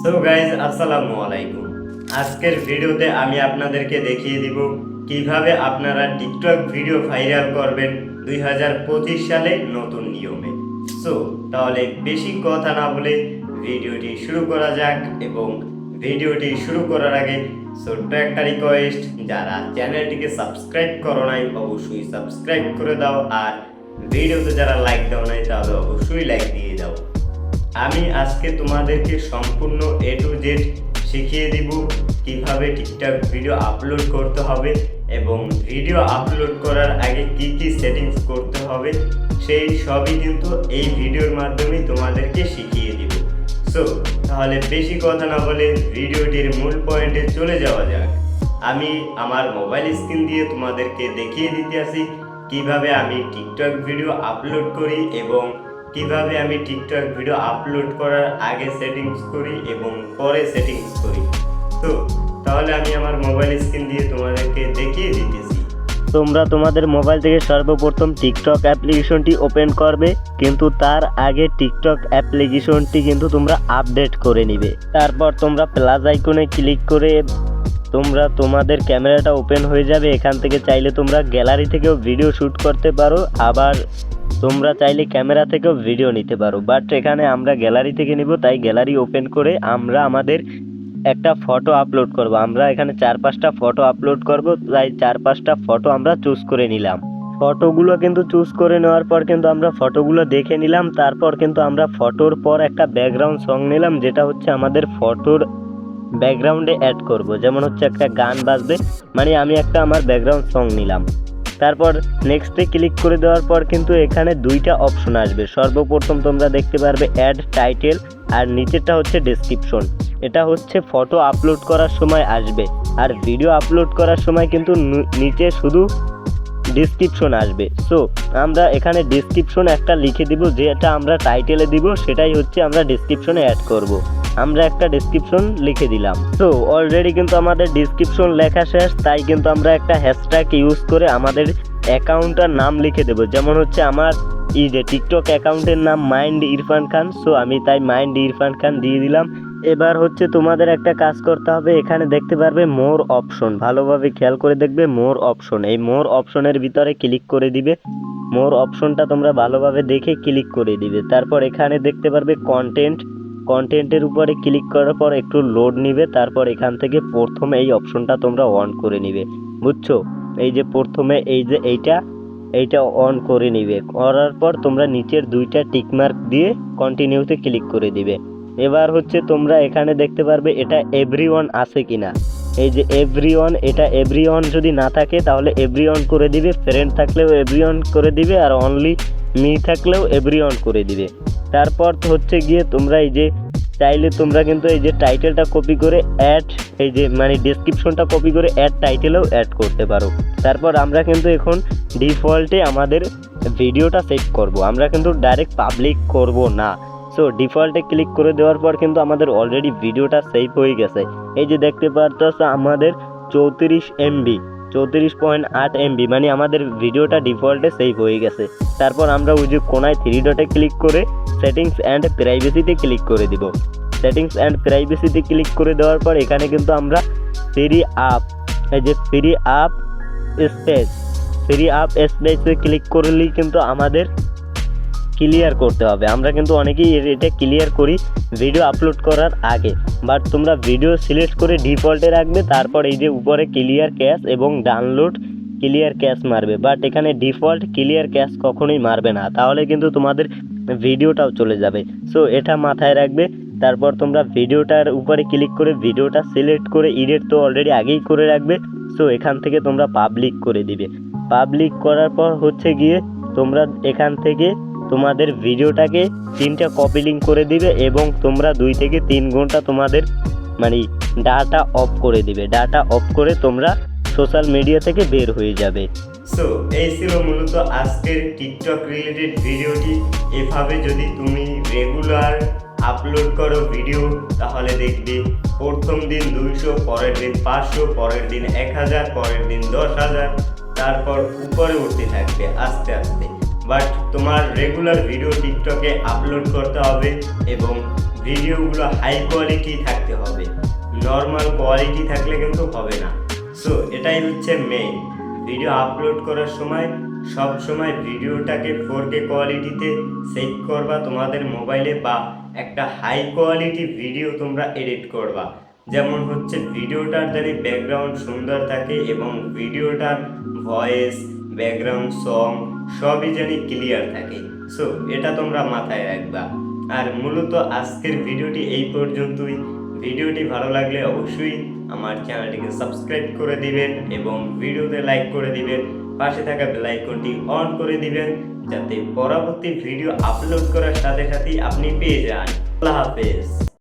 So guys আসসালামু আলাইকুম। আজকের ভিডিওতে আমি আপনাদেরকে দেখিয়ে দিব কীভাবে আপনারা টিকটক ভিডিও ভাইরাল করবেন দুই হাজার পঁচিশ সালে নতুন নিয়মে। সো তাহলে বেশি কথা না বলে ভিডিওটি শুরু করা যাক এবং ভিডিওটি শুরু করার আগে ছোট্ট একটা রিকোয়েস্ট যারা চ্যানেলটিকে সাবস্ক্রাইব করো নাই, অবশ্যই সাবস্ক্রাইব করে দাও আর ভিডিওতে যারা লাইক দাও নাই, তাহলে অবশ্যই লাইক দিয়ে দাও। আমি আজকে তোমাদেরকে সম্পূর্ণ এ টু জেড শিখিয়ে দিব কীভাবে টিকটক ভিডিও আপলোড করতে হবে এবং ভিডিও আপলোড করার আগে কি কি সেটিংস করতে হবে, সেই সবই কিন্তু এই ভিডিওর মাধ্যমে তোমাদেরকে শিখিয়ে দিব। সো তাহলে বেশি কথা না বলে ভিডিওটির মূল পয়েন্টে চলে যাওয়া যাক। আমি আমার মোবাইল স্ক্রিন দিয়ে তোমাদেরকে দেখিয়ে দিতে আসি কীভাবে আমি টিকটক ভিডিও আপলোড করি এবং কীভাবে আমি টিকটক ভিডিও আপলোড করার আগে সেটিংস করি এবং পরে সেটিংস করি? তো, তাহলে আমি আমার মোবাইল স্ক্রিন দিয়ে তোমাদেরকে দেখিয়ে দিতেছি। তোমরা তোমাদের মোবাইল থেকে সর্বপ্রথম টিকটক অ্যাপ্লিকেশনটি ওপেন করবে, কিন্তু তার আগে টিকটক অ্যাপ্লিকেশনটি কিন্তু তোমরা আপডেট করে নিবে। তারপর তোমরা প্লাস আইকনে ক্লিক করে তোমরা তোমাদের ক্যামেরাটা ওপেন হয়ে যাবে। এখান থেকে চাইলে তোমরা গ্যালারি থেকেও ভিডিও শ্যুট করতে পারো। আবার তোমরা চাইলে ক্যামেরা থেকেও ভিডিও নিতে পারো বাট এখানে আমরা গ্যালারি থেকে নিব, তাই গ্যালারি ওপেন করে আমরা আমাদের একটা ফটো আপলোড করব। আমরা এখানে চার পাঁচটা ফটো আপলোড করব, তাই চার পাঁচটা ফটো আমরা চুজ করে নিলাম। ফটোগুলো কিন্তু চুজ করে নেওয়ার পর কিন্তু আমরা ফটোগুলো দেখে নিলাম, তারপর কিন্তু আমরা ফটোর পর একটা ব্যাকগ্রাউন্ড সং নিলাম, যেটা হচ্ছে আমাদের ফটোর ব্যাকগ্রাউন্ডে অ্যাড করব। যেমন হচ্ছে একটা গান বাজবে মানে আমি একটা আমার ব্যাকগ্রাউন্ড সং নিলাম। তারপর নেক্সটে ক্লিক করে দেওয়ার পর কিন্তু এখানে দুইটা অপশন আসবে। সর্বপ্রথম তোমরা দেখতে পারবে অ্যাড টাইটেল আর নিচেরটা হচ্ছে ডেসক্রিপশন এটা হচ্ছে ফটো আপলোড করার সময় আসবে। আর ভিডিও আপলোড করার সময় কিন্তু নিচে শুধু ডিসক্রিপশন আসবে। সো আমরা এখানে ডিসক্রিপশন একটা লিখে দিব, যেটা আমরা টাইটেলে দিব, সেটাই হচ্ছে আমরা ডিসক্রিপশনে অ্যাড করব। আমরা একটা ডিসক্রিপশন লিখে দিলাম। তো অলরেডি কিন্তু আমাদের ডিসক্রিপশন লেখা শেষ, তাই কিন্তু আমরা একটা হ্যাশট্যাগ ইউজ করে আমাদের অ্যাকাউন্টটার নাম লিখে দেবো। যেমন হচ্ছে আমার এই যে টিকটক অ্যাকাউন্টের নাম মাইন্ড ইরফান খান সো আমি তাই মাইন্ড ইরফান খান দিয়ে দিলাম। এবার হচ্ছে তোমাদের একটা কাজ করতে হবে, এখানে দেখতে পারবে মোর অপশন ভালোভাবে খেয়াল করে দেখবে মোর অপশন এই মোর অপশনের ভিতরে ক্লিক করে দিবে। মোর অপশনটা তোমরা ভালোভাবে দেখে ক্লিক করে দিবে। তারপর এখানে দেখতে পারবে কন্টেন্ট কন্টেন্টের উপরে ক্লিক করার পর একটু লোড নিবে, তারপর এখান থেকে প্রথমে এই অপশনটা তোমরা অন করে নিবে। বুঝছ? এই যে প্রথমে এই যে এইটা এইটা অন করে নিবে। করার পর তোমরা নিচের দুইটা টিকমার্ক দিয়ে কন্টিনিউতে ক্লিক করে দিবে। এবার হচ্ছে তোমরা এখানে দেখতে পারবে এটা এভরি আছে কি না এই যে এভরি এটা এভরি যদি না থাকে, তাহলে এভরি করে দিবে। ফ্রেন্ড থাকলেও এভরি করে দিবে, আর অনলি মি থাকলেও এভরি করে দিবে। তারপর হচ্ছে গিয়ে তোমরা এই যে, চাইলে তোমরা কিন্তু এই যে টাইটেলটা কপি করে অ্যাড এই যে মানে ডেসক্রিপশনটা কপি করে অ্যাড টাইটেলেও অ্যাড করতে পারো। তারপর আমরা কিন্তু এখন ডিফল্টে আমাদের ভিডিওটা সেভ করব। আমরা কিন্তু ডাইরেক্ট পাবলিক করব না। সো ডিফল্টে ক্লিক করে দেওয়ার পর কিন্তু আমাদের অলরেডি ভিডিওটা সেভ হয়ে গেছে। এই যে দেখতে পারতেছ আমাদের চৌত্রিশ এমবি চৌত্রিশ পয়েন্ট আট এমবি মানে আমাদের ভিডিওটা ডিফল্টে সেভ হয়ে গেছে। তারপর আমরা ওই যে কোনায় থ্রি ডটে ক্লিক করে সেটিংস অ্যান্ড প্রাইভেসিতে ক্লিক করে দিব। সেটিংস অ্যান্ড প্রাইভেসিতে ক্লিক করে দেওয়ার পর এখানে কিন্তু আমরা ফ্রি আপ এই যে free up space free up স্পেসে ক্লিক করলেই কিন্তু আমাদের ক্লিয়ার করতে হবে। আমরা কিন্তু অনেকেই এটা ক্লিয়ার করি ভিডিও আপলোড করার আগে। বাট তোমরা ভিডিও সিলেক্ট করে ডিফল্টে রাখবে, তারপর এই যে উপরে ক্লিয়ার ক্যাশ এবং ডাউনলোড ক্লিয়ার ক্যাশ মারবে। বাট এখানে ডিফল্ট ক্লিয়ার ক্যাশ কখনোই মারবে না। তাহলে কিন্তু তোমাদের ভিডিওটাও চলে যাবে। সো এটা মাথায় রাখবে। তারপর তোমরা ভিডিওটার উপরে ক্লিক করে ভিডিওটা সিলেক্ট করে এডিট তো অলরেডি আগেই করে রাখবে। সো এখান থেকে তোমরা পাবলিক করে দিবে। পাবলিক করার পর হচ্ছে গিয়ে তোমরা এখান থেকে তোমাদের ভিডিওটাকে তিনটা কপি লিঙ্ক করে দিবে এবং তোমরা দুই থেকে তিন ঘণ্টা তোমাদের মানে ডাটা অফ করে দিবে। ডাটা অফ করে তোমরা সোশ্যাল মিডিয়া থেকে বের হয়ে যাবে। সো এই ছিল মূলত আজকের টিকটক রিলেটেড ভিডিওটি এভাবে যদি তুমি রেগুলার আপলোড করো ভিডিও তাহলে দেখবে প্রথম দিন দুইশো, পরের দিন পাঁচশো, পরের দিন এক হাজার, পরের দিন দশ হাজার, তারপর উপরে উঠতে থাকবে আস্তে আস্তে। বাট তোমার রেগুলার ভিডিও টিকটকে আপলোড করতে হবে এবং ভিডিওগুলো হাই কোয়ালিটি থাকতে হবে। নর্মাল কোয়ালিটি থাকলে কিন্তু হবে না। সো এটাই হচ্ছে মেইন ভিডিও আপলোড করার সময় সব সময় ভিডিওটাকে ফোর কে কোয়ালিটিতে সেভ করবা তোমাদের মোবাইলে বা একটা হাই কোয়ালিটি ভিডিও তোমরা এডিট করবা। যেমন হচ্ছে ভিডিওটার জানি ব্যাকগ্রাউন্ড সুন্দর থাকে এবং ভিডিওটার ভয়েস ব্যাকগ্রাউন্ড সং সবই জানি ক্লিয়ার থাকে সো এটা তোমরা মাথায় রাখবা। আর মূলত আজকের ভিডিওটি এই পর্যন্তই। ভিডিওটি ভালো লাগলে অবশ্যই আমার চ্যানেলটিকে সাবস্ক্রাইব করে দিবেন এবং ভিডিওতে লাইক করে দিবেন, পাশে থাকা বেল আইকনটি অন করে দিবেন, যাতে পরবর্তী ভিডিও আপলোড করার সাথে সাথেই আপনি পেয়ে যান। আল্লাহ হাফেজ।